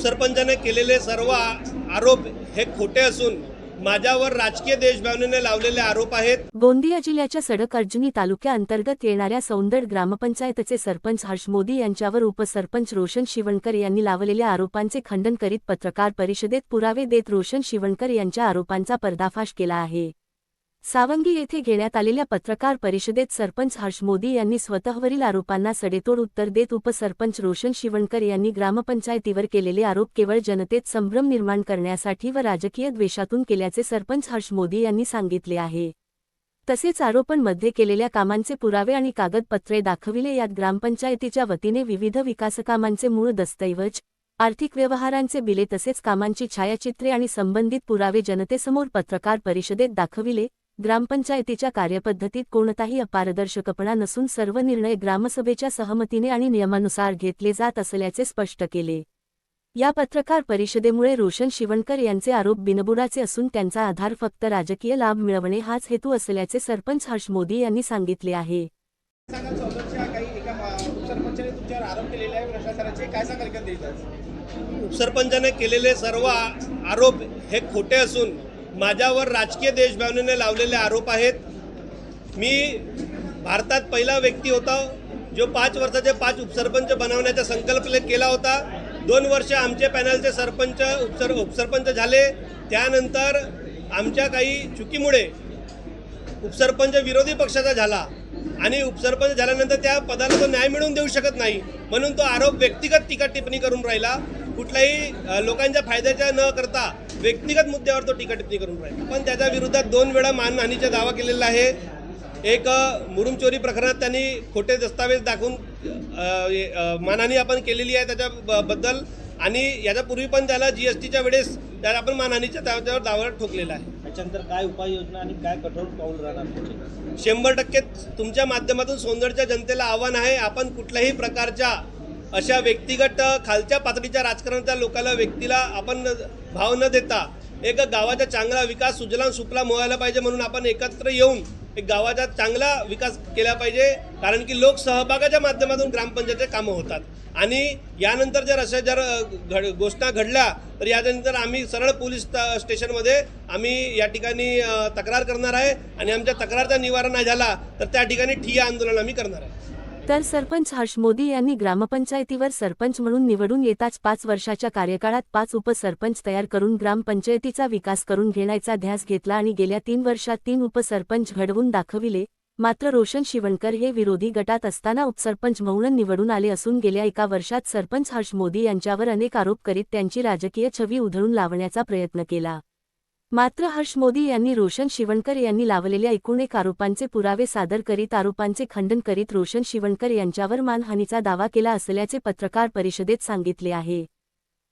उपसरपंचाने केलेले सर्व आरोप हे खोटे असून माझ्यावर राजकीय देशभावनेने लावलेले आरोप आहेत. गोंदिया जिल्ह्याच्या सडक अर्जुनी तालुक्याअंतर्गत येणाऱ्या सौंदड ग्रामपंचायतचे सरपंच हर्ष मोदी यांच्यावर उपसरपंच रोशन शिवणकर यांनी लावलेल्या आरोपांचे खंडन करीत पत्रकार परिषदेत पुरावे देत रोशन शिवणकर यांच्या आरोपांचा पर्दाफाश केला आहे. सावंगी येथे घेण्यात आलेल्या पत्रकार परिषदेत सरपंच हर्ष मोदी यांनी स्वतःवरील आरोपांना सडेतोड उत्तर देत उपसरपंच रोशन शिवणकर यांनी ग्रामपंचायतीवर केलेले आरोप केवळ जनतेत संभ्रम निर्माण करण्यासाठी व राजकीय द्वेषातून केल्याचे सरपंच हर्ष मोदी यांनी सांगितले आहे. तसेच आरोपांमध्ये केलेल्या कामांचे पुरावे आणि कागदपत्रे दाखविले यात ग्रामपंचायतीच्या वतीने विविध विकासकामांचे मूळ दस्तऐवज आर्थिक व्यवहारांचे बिले तसेच कामांची छायाचित्रे आणि संबंधित पुरावे जनतेसमोर पत्रकार परिषदेत दाखविले ग्रामपंचायतीच्या कार्यपद्धतीत कोणताही अपारदर्शकपणा नसून सर्व निर्णय ग्रामसभेच्या सहमतीने आणि नियमानुसार घेतले जात असल्याचे स्पष्ट केले. या पत्रकार परिषदेमुळे रोशन शिवणकर यांचे आरोप बिनबुडाचे असून त्यांचा आधार फक्त राजकीय लाभ मिळवणे हाच हेतू असल्याचे सरपंच हर्ष मोदी यांनी सांगितले आहे. उपसरपंचाने केलेले सर्व आरोप हे खोटे असून माझ्यावर राजकीय देशभावनेने लावलेले आरोप आहेत. मी भारतात पहिला व्यक्ती होता जो पाच वर्षाचे पाच उपसरपंच बनवण्याचा संकल्प केला होता. दोन वर्ष आमचे पॅनलचे सरपंच उपसर उपसरपंच झाले. त्यानंतर आमच्या काही चुकीमुळे उपसरपंच विरोधी पक्षाचा झाला. आणि उपसरपंच झाल्यानंतर त्या पदाला तो न्याय मिळवून देऊ शकत नाही. म्हणून तो आरोप व्यक्तिगत टीका टिप्पणी करून राहिला. कुठल्याही लोकांच्या फायद्याच्या न करता व्यक्तिगत मुद्द्यावर तो टीका टिप्पणी करून राहिला. पण त्याच्या विरोधात दोन वेळा मानहानीचा दावा केलेला आहे. एक अ, मुरुम चोरी प्रकरणात त्यांनी खोटे दस्तावेज दाखवून मानहानी आपण केलेली आहे त्याच्याबद्दल आणि याच्यापूर्वी पण त्याला जी एस टीच्या वेळेस त्याला आपण मानहानीच्या त्याच्यावर दावा ठोकलेला आहे. त्याच्यानंतर काय उपाययोजना आणि काय कठोर पाऊल राहणार शंभर टक्के तुमच्या माध्यमातून सोनगडच्या जनतेला आव्हान आहे. आपण कुठल्याही प्रकारच्या अशा व्यक्तिगत खालच्या पातळीच्या राजकारणाच्या लोकांना व्यक्तीला आपण भाव न देता एक गावाचा चांगला विकास सुजलाम सुफलाम व्हायला पाहिजे म्हणून आपण एकत्र येऊन एक गावाचा चांगला विकास केला पाहिजे. कारण की लोक सहभागाच्या माध्यमातून ग्रामपंचायतचे कामं होतात. आणि यानंतर जर अशा जर घड घोषणा घडल्या तर यानंतर आम्ही सरळ पोलीस स्टेशनमध्ये आम्ही या ठिकाणी तक्रार करणार आहे. आणि आमच्या तक्रारचा निवारण नाही झाला तर त्या ठिकाणी ठिय्या आंदोलन आम्ही करणार आहे. तर सरपंच हर्ष मोदी यांनी ग्रामपंचायतीवर सरपंच म्हणून निवडून येताच पाच वर्षाच्या कार्यकाळात पाच उपसरपंच तयार करून ग्रामपंचायतीचा विकास करून घेण्याचा ध्यास घेतला आणि गेल्या तीन वर्षात तीन उपसरपंच घडवून दाखविले. मात्र रोशन शिवणकर हे विरोधी गटात असताना उपसरपंच म्हणून निवडून आले असून गेल्या एका वर्षात सरपंच हर्ष मोदी यांच्यावर अनेक आरोप करीत त्यांची राजकीय छवी उधळून लावण्याचा प्रयत्न केला. मात्र हर्ष मोदी यांनी रोशन शिवणकर यांनी लावलेल्या एकूण एक आरोपांचे पुरावे सादर करीत आरोपांचे खंडन करीत रोशन शिवणकर यांच्यावर मानहानीचा दावा केला असल्याचे पत्रकार परिषदेत सांगितले आहे.